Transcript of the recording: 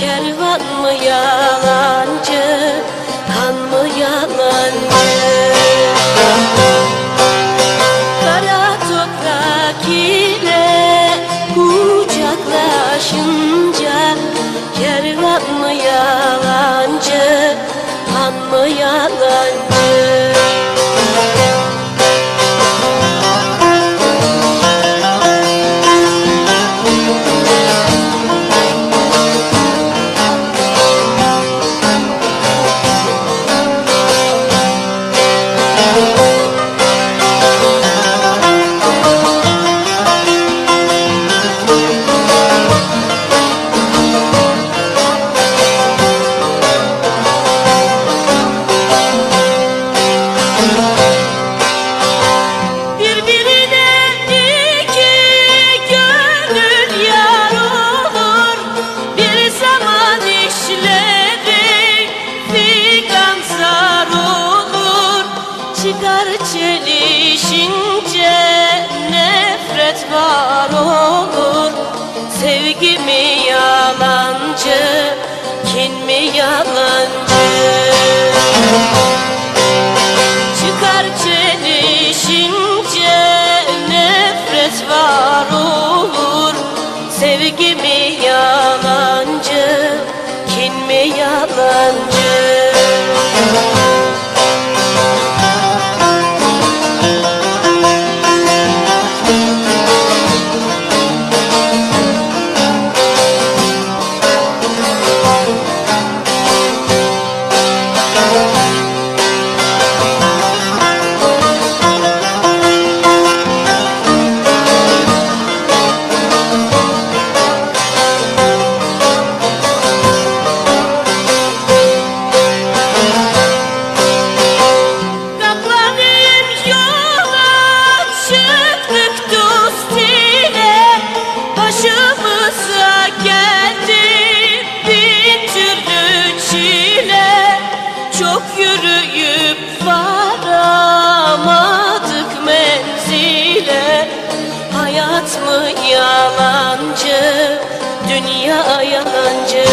Kervan mı yalancı Kan mı yalancı. Kara toprak ile kucaklaşınca Kervan mı yalancı Han mı yalancı Sevgi mi yalancı, kin mi yalancı? Çıkar çelişince nefret var olur Sevgi mi varamadık menzile. Hayat mı yalancı, dünya yalancı